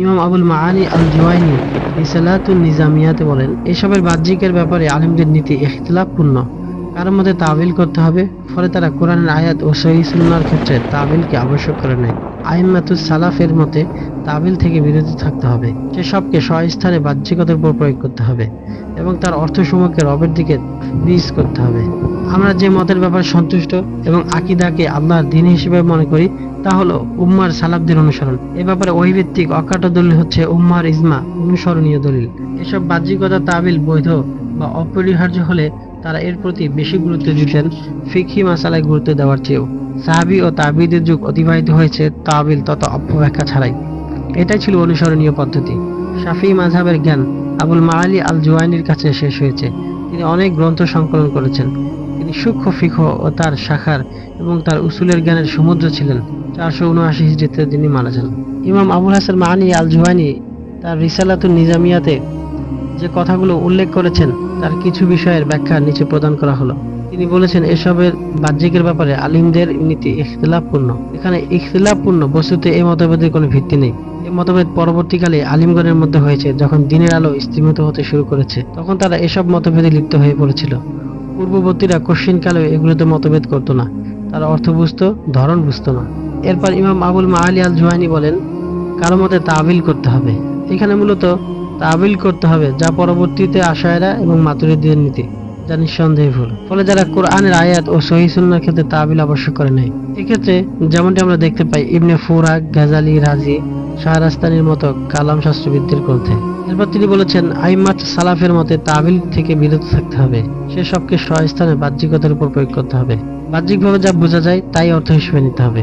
ইমাম আবুল মাআলি আল জুয়াইনি রিসালাতুল নিজামিয়াতে বলেন, এসবের বাহ্যিকের ব্যাপারে আলিমদের নীতি ইখতিলাফপূর্ণ কারোর মধ্যে তাবিল করতে হবে, ফলে তারা কোরআনের আয়াত ও সহি সুন্নাহর ক্ষেত্রে তাবিলকে আবশ্যক করে নেয়। আইম্মাতুস সালাফের মতে তাবিল থেকে বিরত থাকতে হবে, সেসবকে স্বস্থানে বাহ্যিকতার উপর প্রয়োগ করতে হবে এবং তার অর্থসমূহকে রবের দিকে বীজ করতে হবে। আমরা যে মতের ব্যাপারে সন্তুষ্ট এবং আকিদাকে আল্লাহর দিন হিসেবে মনে করি, তা হলো উম্মার সালাফদের অনুসরণ। এ ব্যাপারে ওহিভিত্তিক অকাট দলিল হচ্ছে উম্মার ইজমা, অনুসরণীয় দলিল। এসব বাহ্যিকতা তাবিল, বৈধ বা অপরিহার্য হলে তারা এর প্রতি বেশি গুরুত্ব দিতেন, ফিকহি মাসালায় গুরুত্ব দেওয়ার চেয়েও। সাহাবি ও তাবিদের যুগ অতিবাহিত হয়েছে তাবিল তত অপব্যাখ্যা ছাড়াই। এটাই ছিল অনুসরণীয় পদ্ধতি। শাফি মাঝহাবের জ্ঞান আবুল মাআলি আল জুয়াইনির কাছে শেষ হয়েছে। তিনি অনেক গ্রন্থ সংকলন করেছেন। সূক্ষ্ম ফিখ ও তার শাখার এবং তার উসুলের জ্ঞানের সমুদ্র ছিলেন। চারশো উনআশি হিজড়িতে তিনি মারা যান। ইমাম আবুল হাসান মাহানি আল জুহানি তার রিসালাতুল নিজামিয়াতে যে কথাগুলো উল্লেখ করেছেন, তার কিছু বিষয়ের ব্যাখ্যা নিচে প্রদান করা হলো। তিনি বলেছেন, এসবের বাহ্যিকের ব্যাপারে আলিমদের নীতি ইখতিলাফপূর্ণ। এখানে ইখতিলাফপূর্ণ বস্তুতে এই মতভেদের কোনো ভিত্তি নেই। এই মতভেদ পরবর্তীকালে আলিমগণের মধ্যে হয়েছে, যখন দিনের আলো স্তিমিত হতে শুরু করেছে। তখন তারা এসব মতভেদে লিপ্ত হয়ে পড়েছিল। পূর্ববর্তীরা কশ্চিনকালেও এগুলোতে মতভেদ করতো না। তারা অর্থ বুঝতো, ধরন বুঝতো না। এরপর ইমাম আবুল মাআলি আল জুহানি বলেন, কারও মতে তাবিল করতে হবে। এখানে মূলত তাবিল করতে হবে, যা পরবর্তীতে আশায়রা এবং মাতুরিদের নীতি, যা নিঃসন্দেহে ভুল। ফলে যারা কোরআনের আয়াত ও সহি সুন্নার ক্ষেত্রে তাবিল আবশ্যক করে নেয় এক্ষেত্রে যেমনটি আমরা দেখতে পাই, ইবনে ফুরা গাজালি, রাজি শাহরাস্তানির মতো কালাম শাস্ত্রবিদদের গ্রন্থে। এরপর তিনি বলেছেন, আইমাত সালাফের মতে তাবিল থেকে বিরত থাকতে হবে। সেসবকে স্বস্থানে বাহ্যিকতার উপর প্রয়োগ করতে হবে। বাহ্যিকভাবে যা বোঝা যায় তাই অর্থ হিসেবে নিতে হবে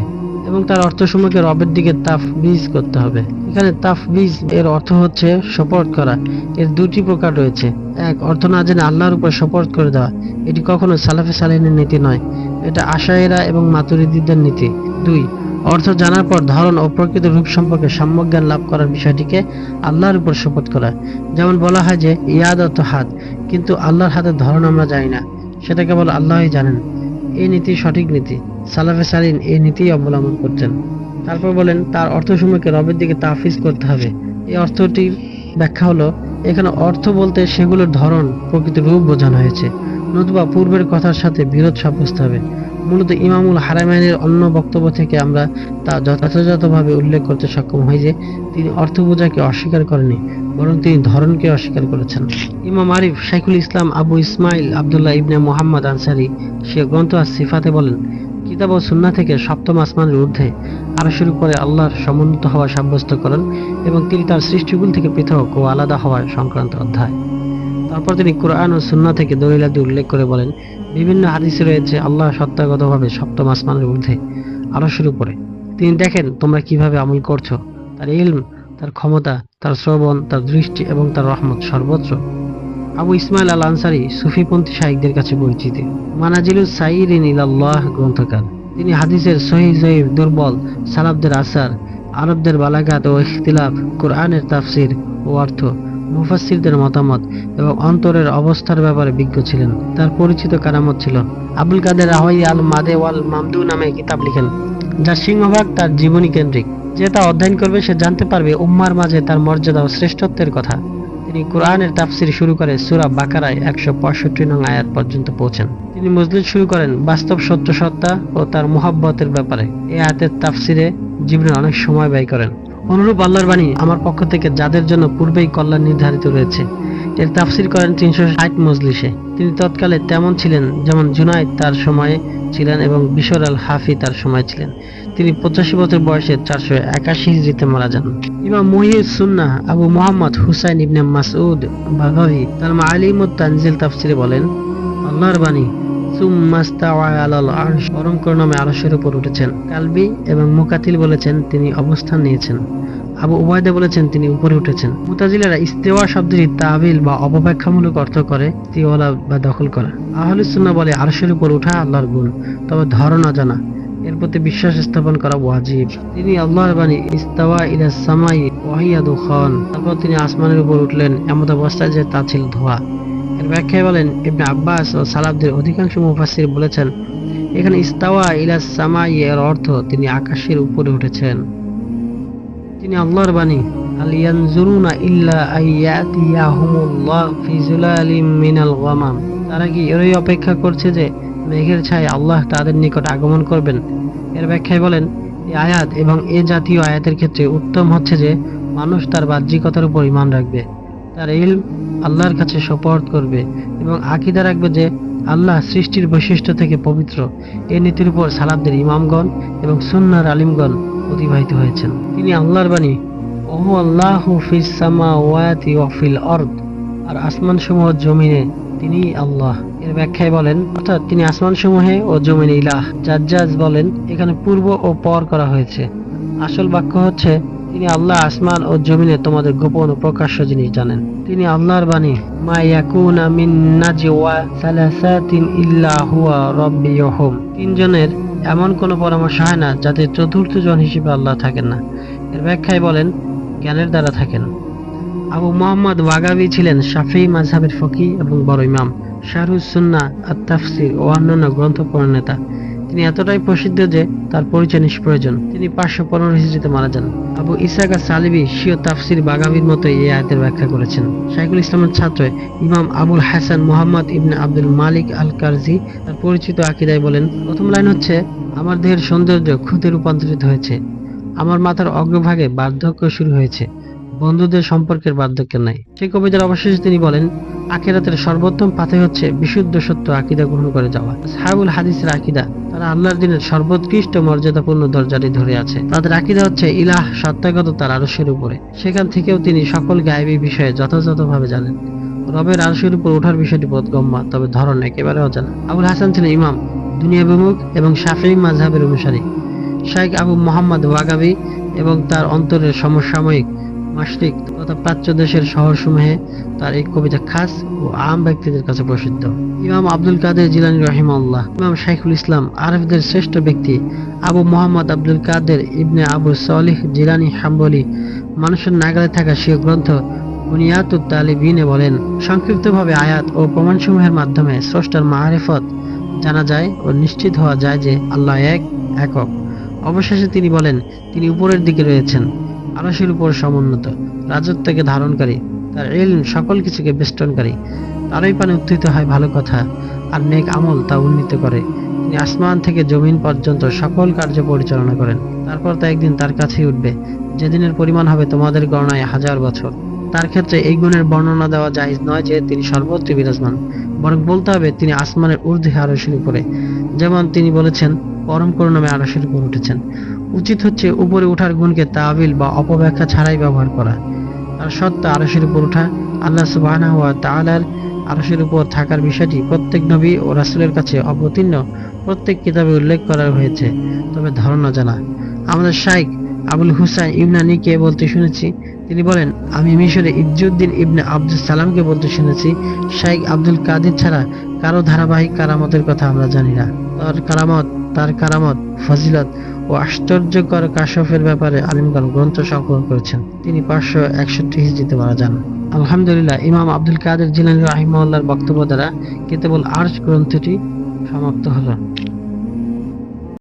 এবং তার অর্থসমূহকে রবের দিকে তাফবিজ করতে হবে। এখানে তাফবিজ এর অর্থ হচ্ছে সপোর্ট করা। এর দুটি প্রকার রয়েছে। এক, অর্থ না জেনে আল্লাহর উপর সপোর্ট করে দেওয়া। এটি কখনো সালাফে সালিনের নীতি নয়। এটা আশায়েরা এবং মাতুরিদিদের নীতি। দুই অর্থ জানার পর ধরন ও প্রকৃত রূপ সম্পর্কে সম্যক জ্ঞান লাভ করার বিষয়টিকে আল্লাহর উপর শপথ করা। যেমন বলা হয় যে ইয়াদ অত হাত কিন্তু আল্লাহর হাতের ধরন আমরা জানি না। সেটা কেবল আল্লাহই জানেন। এই নীতি সঠিক নীতি। সালাফে সালিন এই নীতি অবলম্বন করতেন। তারপর বলেন, তার অর্থসমূহকে রবের দিকে তাফিজ করতে হবে। এই অর্থটির ব্যাখ্যা হলো, এখানে অর্থ বলতে সেগুলোর ধরন, প্রকৃত রূপ বোঝানো হয়েছে। নতুবা পূর্বের কথার সাথে বিরোধ সাব্যস্ত হবে। মূলত ইমামুল হারামাইনের অন্য বক্তব্য থেকে আমরা তা যথাযথভাবে উল্লেখ করতে সক্ষম হই যে, তিনি অর্থ বোঝাকে অস্বীকার করেনি বরং তিনি ধরনকে অস্বীকার করেছেন। ইমাম আরিফ শাইখুল ইসলাম আবু ইসমাইল আবদুল্লাহ ইবনে মোহাম্মদ আনসারি সে গ্রন্থ আর সিফাতে বলেন, কিতাব ও সুন্না থেকে সপ্তম আসমানের ঊর্ধ্বে আরও শুরু করে আল্লাহর সমন্বিত হওয়া সাব্যস্ত করেন এবং তিনি তার সৃষ্টিগুলো থেকে পৃথক ও আলাদা হওয়া সংক্রান্ত অধ্যায়। তারপর তিনি কোরআন ও সুন্না থেকে দলিলাদি উল্লেখ করে বলেন, বিভিন্ন হাদিসে রয়েছে, আল্লাহ সত্তাগতভাবে সপ্তম আসমানের ঊর্ধ্বে, আরশের উপরে। তিনি দেখেন তোমরা কীভাবে আমল করছ, তার ইলম, তার ক্ষমতা, তার শ্রবণ, তার দৃষ্টি এবং তার রহমত সর্বত্র। আবু ইসমাইল আল আনসারি সুফিপন্থী শাহিকদের কাছে পরিচিতি। মানাজিলুস সাইরিন ইলাল্লাহ গ্রন্থকার। তিনি হাদিসের সহি দুর্বল, সালাফদের আসার, আরবদের বালাগাত ও ইখতিলাফ, কোরআনের তাফসির ও অর্থ মুফাসসিরদের মতামত এবং অন্তরের অবস্থার ব্যাপারে বিজ্ঞ ছিলেন। তার পরিচিত কারামত ছিল। আবুল কাদের রাহই আল মাদে ওয়াল মামদু নামে কিতাব লিখেন যার সিংহভাগ তার জীবনী কেন্দ্রিক। যে তা অধ্যয়ন করবে, সে জানতে পারবে উম্মার মাঝে তার মর্যাদা ও শ্রেষ্ঠত্বের কথা। তিনি কোরআনের তাফসির শুরু করে সুরা বাকারায় একশো পঁয়ষট্টি নং আয়াত পর্যন্ত পৌঁছেন। তিনি মজলিস শুরু করেন বাস্তব সত্য সত্তা ও তার মোহাব্বতের ব্যাপারে। এ আয়াতের তাফসিরে জীবনে অনেক সময় ব্যয় করেন। অনুরূপ আল্লাহর বাণী আমার পক্ষ থেকে যাদের জন্য পূর্বেই কল্যাণ নির্ধারিত রয়েছে। এর তাফসির করেন তিনশো ষাট মজলিসে। তিনি তৎকালে তেমন ছিলেন যেমন জুনাইদ তার সময়ে ছিলেন এবং বিশর আল হাফি তার সময় ছিলেন। তিনি পঁচাশি বছর বয়সে চারশো একাশি হিজড়িতে মারা যান। ইমাম মহিউদ সুন্নাহ আবু মোহাম্মদ হুসাইন ইবনে মাসউদ বাগাভি তার মালিমুত তানজিল তাফসিরে বলেন, আল্লাহর বাণী তিনি অবস্থান নিয়েছেন। আবু বলেছেন, তিনি উপরে উঠেছেন। অপব্যাখ্যামূলক অর্থ করে, ইস্তিওয়ালা বা দখল করা। আহলুসুন্নাহ বলে, আরশের উপর উঠা আল্লাহর গুণ, তবে ধরন জানা এর প্রতি বিশ্বাস স্থাপন করা ওয়াজিব। তিনি আল্লাহর বাণী, ইস্তাওয়া ইলা সামাই ওয়াহিয়া তারপর তিনি আসমানের উপর উঠলেন এমন অবস্থায় যে তা ছিল ধোয়া। এর ব্যাখ্যায় বলেন, ইবনে আব্বাস ও সালাফদের অধিকাংশ মুফাসসির বলেছেন, এখানে ইস্তাওয়া ইলা সামাই এর অর্থ তিনি আকাশের উপরে উঠেছেন। তিনি আল্লাহর বাণী হাল ইয়ানজুরুনা ইল্লা আইয়াতিয়াহুমুল্লাহ ফি যুলালিম মিনাল গামাম। তারা কি এরই অপেক্ষা করছে যে মেঘের ছায় আল্লাহ তাদের নিকট আগমন করবেন? এর ব্যাখ্যায় বলেন, এই আয়াত এবং এ জাতীয় আয়াতের ক্ষেত্রে উত্তম হচ্ছে যে মানুষ তার বাহ্যিকতার উপর ইমান রাখবে। তার ইল আল্লাহর কাছে সোপর্দ করবে এবং আকিদা রাখবে যে আল্লাহ সৃষ্টির বৈশিষ্ট্য থেকে পবিত্র। এ নীতির উপর সালাবদের ইমামগণ এবং সুন্নার আলিমগণ অতিবাহিত হয়েছেন। তিনি আল্লাহর বাণী, ওহু আল্লাহ ফিস সামাওয়াতি ওয়া ফিল আরদ। আর আসমান সমূহ জমিনে তিনি আল্লাহ। এর ব্যাখ্যায় বলেন, অর্থাৎ তিনি আসমান সমূহে ও জমিনে ইলাহ। জাজ্জাজ বলেন, এখানে পূর্ব ও পর করা হয়েছে। আসল বাক্য হচ্ছে তিনি আল্লাহ আসমান ও জমিনে তোমাদের গোপন ও প্রকাশ্য জিনিস জানেন। তিনি আল্লাহর বাণী, মা মিন নাজওয়া সালাসাতিন তিনজনের এমন কোনো পরামর্শ হয় না যাতে চতুর্থ জন হিসেবে আল্লাহ থাকেন না। এর ব্যাখ্যায় বলেন, জ্ঞানের দ্বারা থাকেন। আবু মোহাম্মদ ওয়াগাবি ছিলেন শাফি মাঝহাবের ফকি এবং বড় ইমাম। শাহরুজ সুন্না ও অন্যান্য গ্রন্থ প্রণেতা তিনি এতটাই প্রসিদ্ধ যে তার পরিচয় নিষ্প্রয়োজন। তিনি পাঁচশো পনেরো হিজড়িতে মারা যান। আবু ইসাকা সালিবি শিও তাফসির বাগাবির মতো এই আয়াতের ব্যাখ্যা করেছেন। শাইখুল ইসলামের ছাত্র ইমাম আবুল হাসান মোহাম্মদ ইবনে আব্দুল মালিক আল কারজি তার পরিচিত আকিদায় বলেন, প্রথম লাইন হচ্ছে, আমার দেহের সৌন্দর্য খুদে রূপান্তরিত হয়েছে। আমার মাথার অগ্রভাগে বার্ধক্য শুরু হয়েছে। বন্ধুদের সম্পর্কের বার্ধক্য নাই। সেই কবিতার অবশেষে তিনি বলেন আখিরাতের সর্বোত্তম পাথে হচ্ছে বিশুদ্ধ সত্য আকিদা গ্রহণ করে যাওয়া। সাহাবুল হাদিসের আকিদা, তারা আল্লাহর দিনের সর্বোৎকৃষ্ট মর্যাদাপূর্ণ দরজাটি ধরে আছে। তাদের আকিদা হচ্ছে ইলাহ সত্যাগত তার আরশের উপরে। সেখান থেকেও তিনি সকল গায়েবী বিষয়ে যথাযথভাবে জানেন। রবের আরশের উপর ওঠার বিষয়টি বোধগম্য তবে ধরন একেবারে অজানা। আবুল হাসান ছিলেন ইমাম দুনিয়া বিমুখ এবং শাফি মাঝহাবের অনুসারী। শাইখ আবু মোহাম্মদ ওয়াগাবি এবং তার অন্তরের সমসাময়িক মাসরিক তথা প্রাচ্য দেশের শহরসমূহে তার এই কবিতা খাস ও আম ব্যক্তিদের কাছে প্রসিদ্ধ। ইমাম আব্দুল কাদের জিলানি রহিমাল্লাহ ইমাম শাইখুল ইসলাম আরবদের শ্রেষ্ঠ ব্যক্তি, আবু মোহাম্মদ আব্দুল কাদের ইবনে আবু সালিহ জিলানি হাম্বলি মানুষের নাগালে থাকা সে গ্রন্থ বুনিয়াতুত তালিবিনে বলেন, সংক্ষিপ্তভাবে আয়াত ও প্রমাণসমূহের মাধ্যমে স্রষ্টার মাহারেফত জানা যায় ও নিশ্চিত হওয়া যায় যে আল্লাহ এক, একক। অবশেষে তিনি বলেন, তিনি উপরের দিকে রয়েছেন। আরশের উপর সমুন্নত রাজত্বকে ধারণকারী, তার এলম সকল কিছুকে বেষ্টনকারী। তারই পানে উত্থিত হয় ভালো কথা আর নেক আমল তা উন্নীত করে। তিনি আসমান থেকে জমিন পর্যন্ত সকল কার্য পরিচালনা করেন। তারপর তা একদিন তার কাছেই উঠবে। যেদিনের পরিমাণ হবে তোমাদের গণনায় হাজার বছর। তার ক্ষেত্রে এই গুণের বর্ণনা দেওয়া জায়েজ নয় যে তিনি সর্বত্র বিরাজমান। বরং বলতে হবে তিনি আসমানের ঊর্ধ্বে আরশের উপরে। যেমন তিনি বলেছেন, পরম করুণামে আরশের উপর উঠেছেন। উচিত হচ্ছে উপরে ওঠার গুণকে তাবিল বা অপব্যাখ্যা ছাড়াই ব্যবহার করা। আর সত্য আরশের উপর ওঠা আল্লাহ সুবহানাহু ওয়া তাআলার আরশের উপর থাকার বিষয়টি প্রত্যেক নবী ও রাসূলের কাছে অবতীর্ণ প্রত্যেক কিতাবে উল্লেখ করা হয়েছে। তবে ধারণা জানা আমাদের শাইখ আবুল হুসাইন ইবনানিকে বলতে শুনেছি? তিনি বলেন, আমি মিশরে ইজ্জুদ্দিন ইবনে আব্দুল সালামকে বলতে শুনেছি। শাইখ আব্দুল কাদির ছাড়া কারও ধারাবাহিক কারামতের কথা আমরা জানি না। তার কারামত তার কারামত, ফজিলত ও আশ্চর্যকর কাশফের ব্যাপারে আলিমগণ গ্রন্থ সংকলন করেছেন। তিনি পাঁচশো একষট্টি হিজড়িতে মারা যান। আলহামদুলিল্লাহ, ইমাম আব্দুল কাদের জিলানি রাহিমাল্লার বক্তব্য দ্বারা কেতাবুল আর্শ গ্রন্থটি সমাপ্ত হলো।